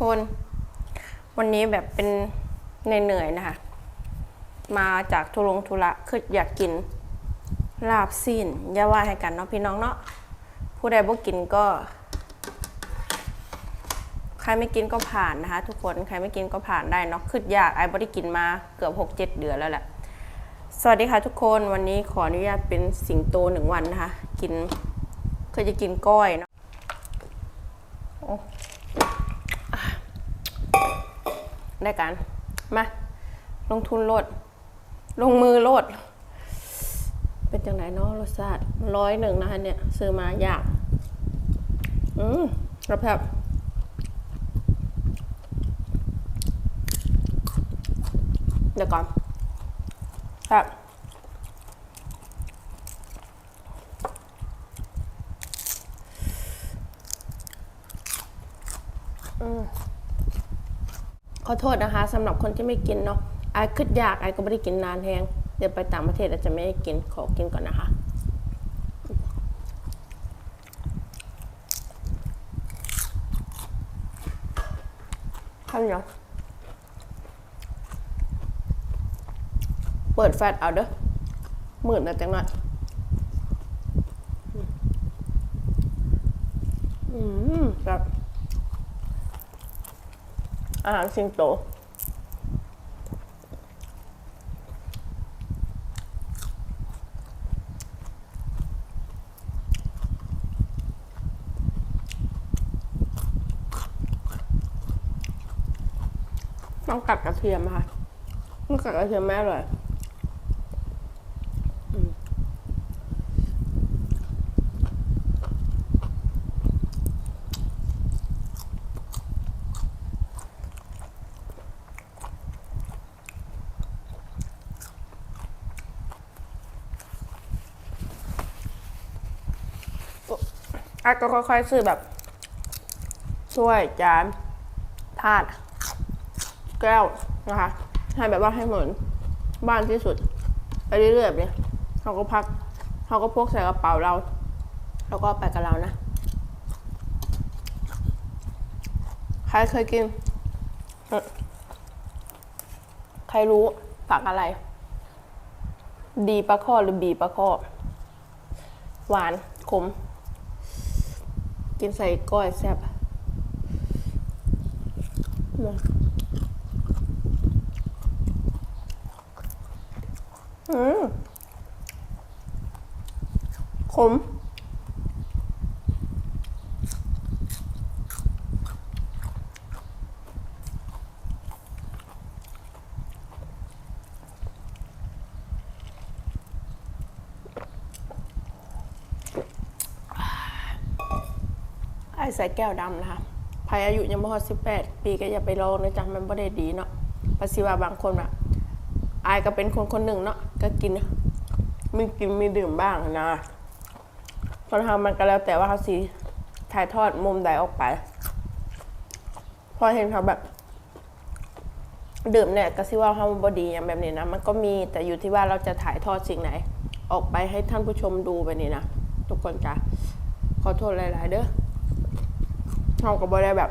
คน วันนี้แบบเป็นเหนื่อยๆนะคะ มาจากทุรงทุระคืออยากกินลาบซีนอย่าว่าให้กันเนาะพี่น้องเนาะผู้ใดบ่กินก็ ใครไม่กินก็ผ่านนะคะ ทุกคนใครไม่กินก็ผ่านได้เนาะคืออยากไอ้บ่ได้กินมาเกือบ6 7เดือนแล้วแหละสวัสดีค่ะทุกคนวันนี้ขออนุญาตเป็นสิงโตหนึ่งวันนะคะ กินเคยจะกินก้อยเนาะโอ้อะ ได้กัน มาลงทุนโลด ลงมือโลด เป็นจังไหนเนาะรสชาติร้อยหนึ่งนะคะเนี่ย ซื้อมาอยาก อืมรับแบบเดี๋ยวก่อนครับอืม ขอโทษนะคะสำหรับคนที่ไม่กินเนาะไอ้คืดอยากไอ้ก็ไม่ได้กินนานแฮงเดี๋ยวไปต่างประเทศอาจจะไม่ได้กินขอกินก่อนนะคะข้าวเหนียวเปิดแฟลชเอาเด้อหมื่นนะจังหน่อยอืมแบบ อาหารสิงโต ต้องกัดกระเทียมค่ะต้องกัดกระเทียมแม่เลย อะก็ค่อยๆซื้อแบบช่วยจานถาดแก้วนะคะให้แบบว่าให้เหมือนบ้านที่สุดไปเรื่อยๆแบบนี้เขาก็พักเขาก็พกใส่กระเป๋าเรา แล้วก็ไปกับเรานะ ใครเคยกิน ใครรู้ฝักอะไร ดีปลาข้อหรือบีปลาข้อ หวานขม กินใส่ก้อยแซ่บอืมอืมขม อ้ใส่แก้วดำนะคะภายอายุยังไม่พอสิบแปดปีก็อย่าไปลองนะจ๊ะมันไม่ได้ดีเนาะภาษีว่าบางคนอะอายก็เป็นคนคนหนึ่งเนาะก็กินมีกินมีดื่มบ้างนะคนทำมันก็แล้วแต่ว่าเขาสีถ่ายทอดมุมใดออกไป พอเห็นเขาแบบ ดื่มเนี่ยก็สิว่าเขาบดีอย่างแบบนี้นะมันก็มีแต่อยู่ที่ว่าเราจะถ่ายทอดสิ่งไหน ออกไปให้ท่านผู้ชมดูไปนี่นะทุกคนจ้ะขอโทษหลาย ๆ เด้อ เราก็บ่ได้แบบ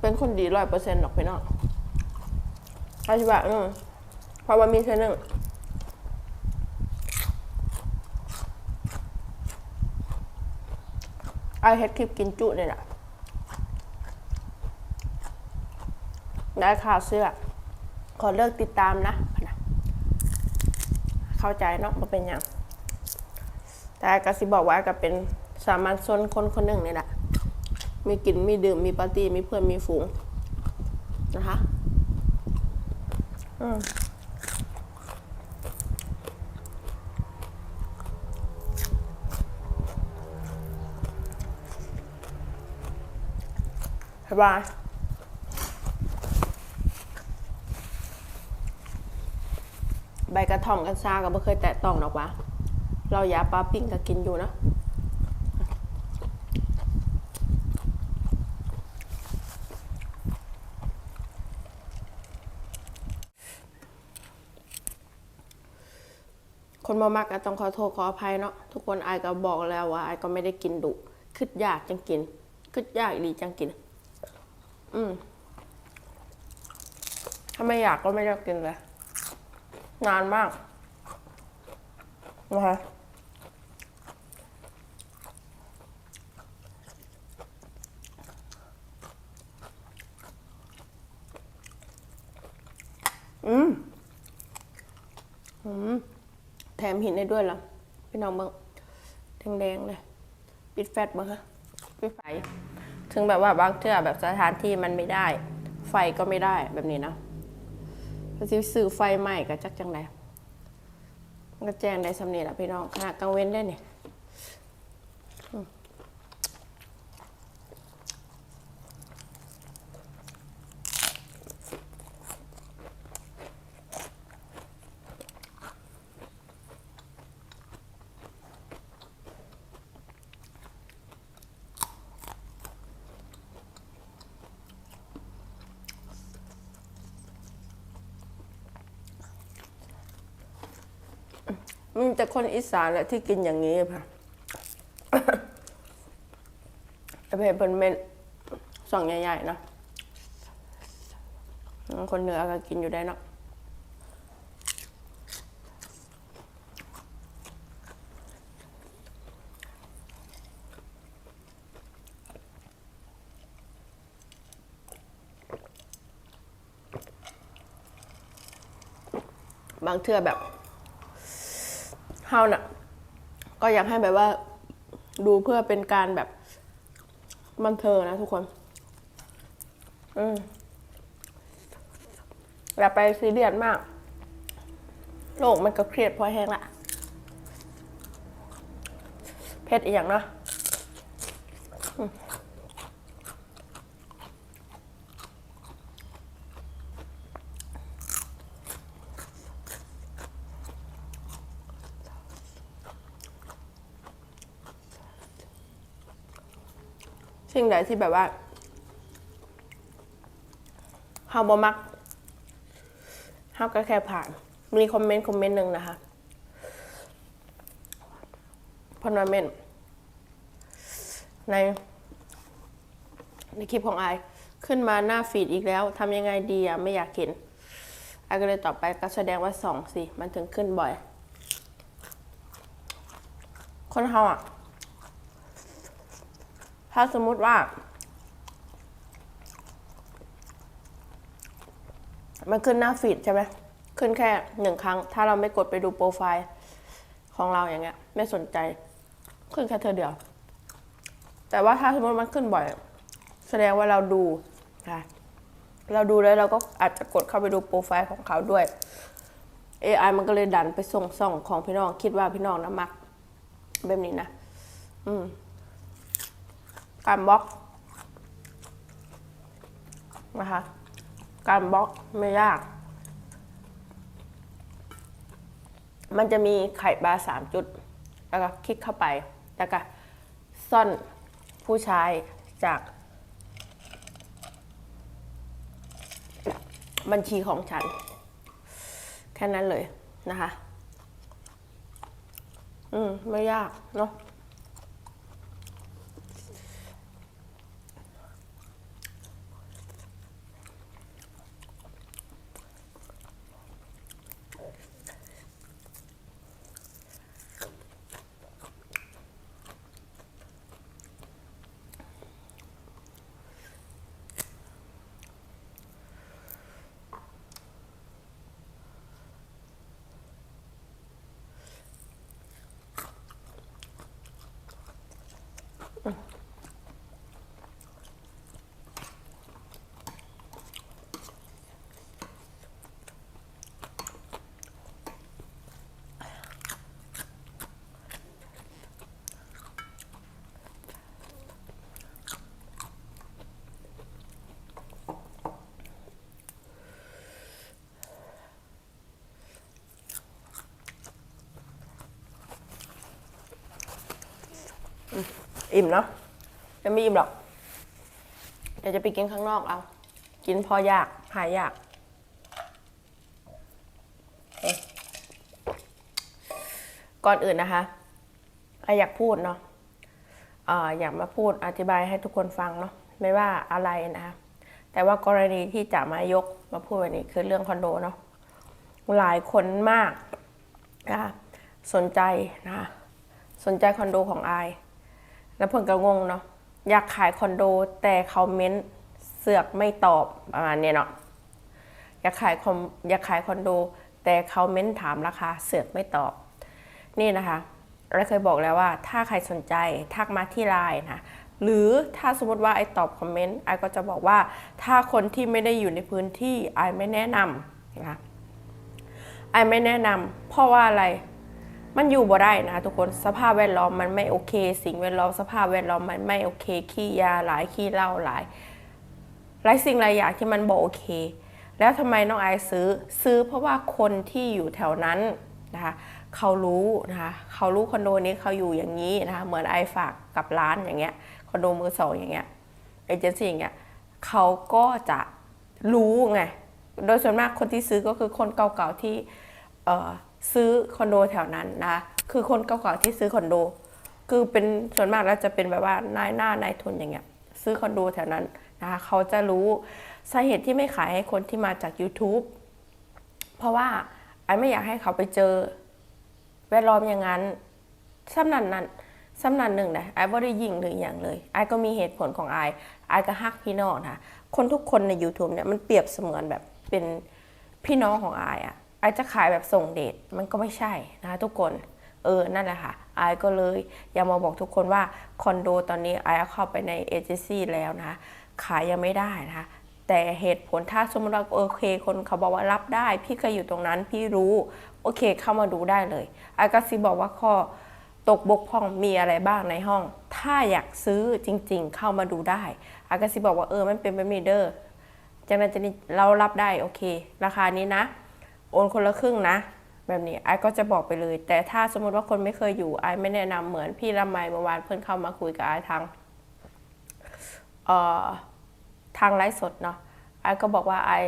เป็นคนดีร้อยเปอร์เซ็นต์หรอกพี่น้องเขาจะแบบอืมเพราะว่ามีเท่นึงไอเฮ็ดคลิปกินจุเนี่ยแหละได้ข่าวเสื้อ ขอเลิกติดตามนะ เข้าใจเนาะมาเป็นอย่าง แต่ก็สิบอกว่าก็เป็นสามัญชนคนคนหนึ่งนี่แหละ มีกินมีดื่มมีปาร์ตี้มีเพื่อนมีฝูงนะคะอืมบายบายใบกระท่อมกันซาก็ไม่เคยแตะต้องหรอกวะเรายาปลาปิ้งก็กินอยู่นะ คนมามักก็ต้องขอโทษขออภัยเนาะทุกคนไอก็บอกแล้วว่าไอก็ไม่ได้กินดุคืดยากจังกินคืดยากดีจังกิน อืมถ้าไม่อยากก็ไม่ได้กินเลยนานมากนะคะ อืม อืม แถ มหินได้ด้วยเหรอพี่น้องเบิ้งแดงๆเลยปิดแฟตบ้างคะปิดไฟ ถึงแบบว่าบางเทื่อแบบสถานที่มันไม่ได้ ไฟก็ไม่ได้แบบนี้นะก็สิซื้อไฟใหม่ก็จักจังไดมันก็แจ้งได้สำเนียละพี่น้องขณะกลางเว้นได้เนี่ย มีแต่คนอีสานแหละที่กินอย่างนี้ค่ะแต่เพนเป็นเม็ดสองใหญ่ๆนะคนเหนือก็กินอยู่ได้เนาะบางเทื่อแบบ เฮาน่ะ ก็อยากให้แบบว่า ดูเพื่อเป็นการแบบบันเทิงนะทุกคน อืมอย่าไปซีเรียสมาก โลกมันก็เครียดพอแห้งละ เพชรอีกอย่างเนาะ สิ่งใดที่แบบว่าเฮาบ่มักเฮาก็แค่ผ่าน มีคอมเมนต์คอมเมนต์หนึ่งนะคะพอนมาเมนต์ในในคลิปของไอขึ้นมาหน้าฟีดอีกแล้วทำยังไงดีอะไม่อยากเห็นไอก็เลยตอบไปก็แสดงว่าสองสิ มันถึงขึ้นบ่อย คนเฮาอะ ถ้าสมมุติว่า มันขึ้นหน้าฟีดใช่ไหมขึ้นแค่หนึ่งครั้ง ถ้าเราไม่กดไปดูโปรไฟล์ของเราอย่างเงี้ย ไม่สนใจขึ้นแค่เธอเดียว แต่ว่าถ้าสมมติมันขึ้นบ่อย แสดงว่าเราดูค่ะเราดูแล้วเราก็อาจจะกดเข้าไปดูโปรไฟล์ของเขาด้วย AI มันก็เลยดันไปส่งส่องของพี่น้อง คิดว่าพี่น้องนะมัก แบบนี้นะ อืม การบล็อกนะคะ การบล็อกไม่ยาก มันจะมีไข่ปลาสามจุด แล้วก็คลิกเข้าไป แล้วก็ซ่อนผู้ชายจากบัญชีของฉัน แค่นั้นเลยนะคะ อืม ไม่ยากเนาะ อิ่มเนาะยังไม่อิ่มหรอก เดี๋ยวจะไปกินข้างนอกเอา กินพอยาก หายยากเอ๊ะก่อนอื่นนะคะไออยากพูดเนาะอ่ออยากมาพูดอธิบายให้ทุกคนฟังเนาะไม่ว่าอะไรนะคะแต่ว่ากรณีที่จะมายกมาพูดวันนี้คือเรื่องคอนโดเนาะหลายคนมากนะคะสนใจนะคะสนใจคอนโดของอาย แล้วเพิ่นก็งงเนาะอยากขายคอนโดแต่เขาเม้นเสือกไม่ตอบประมาณนี้เนาะอยากขายคอมอยากขายคอนโด แต่เขาเม้นถามราคาเสือกไม่ตอบ นี่นะคะเราเคยบอกแล้วว่า ถ้าใครสนใจทักมาที่ไลน์นะหรือถ้าสมมติว่าไอตอบคอมเมนต์ไอก็จะบอกว่าถ้าคนที่ไม่ได้อยู่ในพื้นที่ไอไม่แนะนำนะคะไอไม่แนะนำเพราะว่าอะไร มันอยู่บ่ได้นะทุกคนสภาพแวดล้อมมันไม่โอเค สิ่งแวดล้อมสภาพแวดล้อมมันไม่โอเคขี้ยาหลายขี้เหล้าหลายหลายสิ่งหลายอย่างที่มันบอกโอเค แล้วทำไมน้องไอซ์ซื้อซื้อเพราะว่าคนที่อยู่แถวนั้นนะคะเขารู้นะคะเขารู้คอนโดนี้เขาอยู่อย่างนี้นะคะเหมือนไอฝากกับร้านอย่างเงี้ยคอนโดมือสองอย่างเงี้ยเอเจนซี่อย่างเงี้ยเขาก็จะรู้ไงโดยส่วนมากคนที่ซื้อก็คือคนเก่าๆที่เอ่อ ซื้อคอนโดแถวนั้นนะ คือคนเก่าๆที่ซื้อคอนโด คือเป็นส่วนมากแล้วจะเป็นแบบว่านายหน้านายทุนอย่างเงี้ย ซื้อคอนโดแถวนั้นนะคะเขาจะรู้สาเหตุที่ไม่ขายให้คนที่มาจาก YouTube เพราะว่าไอ้ไม่อยากให้เขาไปเจอ แวดล้อมอย่างนั้นสำนันนั้นสำนันหนึ่งนะไอ้บ่ได้ยิงหรืออย่างเลยไอ้ก็มีเหตุผลของไอ้ไอ้ก็ฮักพี่น้องนะคนทุกคนใน YouTube เนี่ยมันเปรียบเสมือนแบบเป็นพี่น้องของไอ้อะ ไอ้จะขายแบบส่งเดชมันก็ไม่ใช่นะคะทุกคนเออ นั่นแหละค่ะไอก็เลยอยากมาบอกทุกคนว่าคอนโดตอนนี้ไอเข้าไปในเอเจนซี่แล้วนะ ขายยังไม่ได้นะคะแต่เหตุผลถ้าสมมติว่าโอเค คนเขาบอกว่ารับได้ พี่เคยอยู่ตรงนั้น พี่รู้ โอเคเข้ามาดูได้เลยไอก็สิบอกว่าข้อตกบกพร่องมีอะไรบ้างในห้อง ถ้าอยากซื้อจริง ๆ เข้ามาดูได้ไอาก็สิบอกว่าเออมันเป็นแบบนี้เด้อจากนั้นจะนี่เรารับได้โอเค ราคานี้นะ โอนคนละครึ่งนะ แบบนี้ไอ้ก็จะบอกไปเลย แต่ถ้าสมมติว่าคนไม่เคยอยู่ไอ้ไม่แนะนำเหมือนพี่ละไมเมื่อวานเพื่อนเข้ามาคุยกับไอ้ทางเอ่อทางไลฟ์สดเนาะไอ้ก็บอกว่าไอ้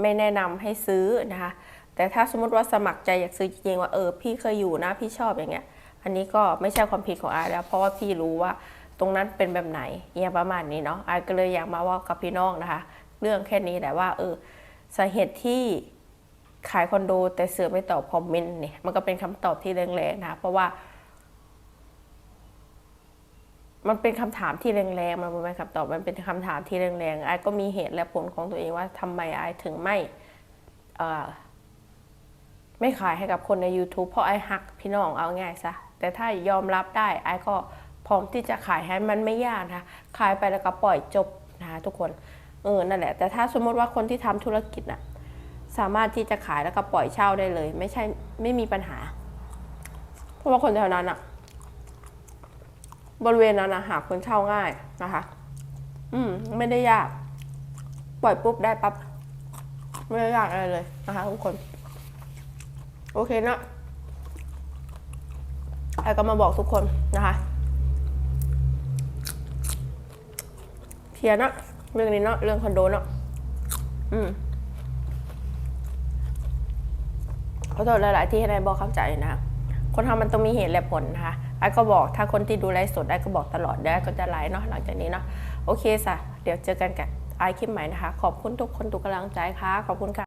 ไม่แนะนำให้ซื้อนะคะ แต่ถ้าสมมติว่าสมัครใจอยากซื้อจริงๆว่าเออพี่เคยอยู่นะพี่ชอบอย่างเงี้ย อันนี้ก็ไม่ใช่ความผิดของไอ้แล้ว เพราะว่าพี่รู้ว่าตรงนั้นเป็นแบบไหนอย่างประมาณนี้เนาะไอ้ก็เลยอยากมาว่ากับพี่น้องนะคะ เรื่องแค่นี้แหละว่าเออสาเหตุที่ ขายคอนโด แต่เสือไม่ตอบคอมเมนต์เนี่ยมันก็เป็นคำตอบที่แรงๆนะเพราะว่า มันเป็นคำถามที่แรงๆมันเป็นคำตอบมันเป็นคำถามที่แรงๆไอ้ก็มีเหตุและผลของตัวเองว่าทำไมไอ้ถึงไม่เออไม่ขายให้กับคนใน YouTube เพราะไอ้หักพี่น้องเอาง่ายซะแต่ถ้ายอมรับได้ไอ้ก็พร้อมที่จะขายให้มันไม่ยากนะขายไปแล้วก็ปล่อยจบนะคะทุกคนเออนั่นแหละแต่ถ้าสมมติว่าคนที่ทำธุรกิจน่ะ สามารถที่จะขายแล้วก็ปล่อยเช่าได้เลย ไม่ใช่ไม่มีปัญหา เพราะว่าคนแถวนั้นอะบริเวณนั้นนะหาคนเช่าง่ายนะคะ อืม ไม่ได้ยาก ปล่อยปุ๊บได้ปั๊บไม่ได้ยากอะไรเลยนะคะทุกคน โอเคเนอะไอ้ก็มาบอกทุกคนนะคะเคลียร์เนอะเรื่องนี้เนอะเรื่องคอนโดเนอะอืม ขอโทษหลาย ๆ ที่ให้นายบอกเข้าใจนะคะคนทำมันต้องมีเหตุและผลนะคะไอ้ก็บอกถ้าคนที่ดูไลฟ์สดไอ้ก็บอกตลอดเดี๋ยวก็จะไลฟ์เนาะหลังจากนี้เนาะโอเคสะเดี๋ยวเจอกันกับไอคลิปใหม่นะคะ ขอบคุณทุกคนทุกกำลังใจค่ะ ขอบคุณค่ะ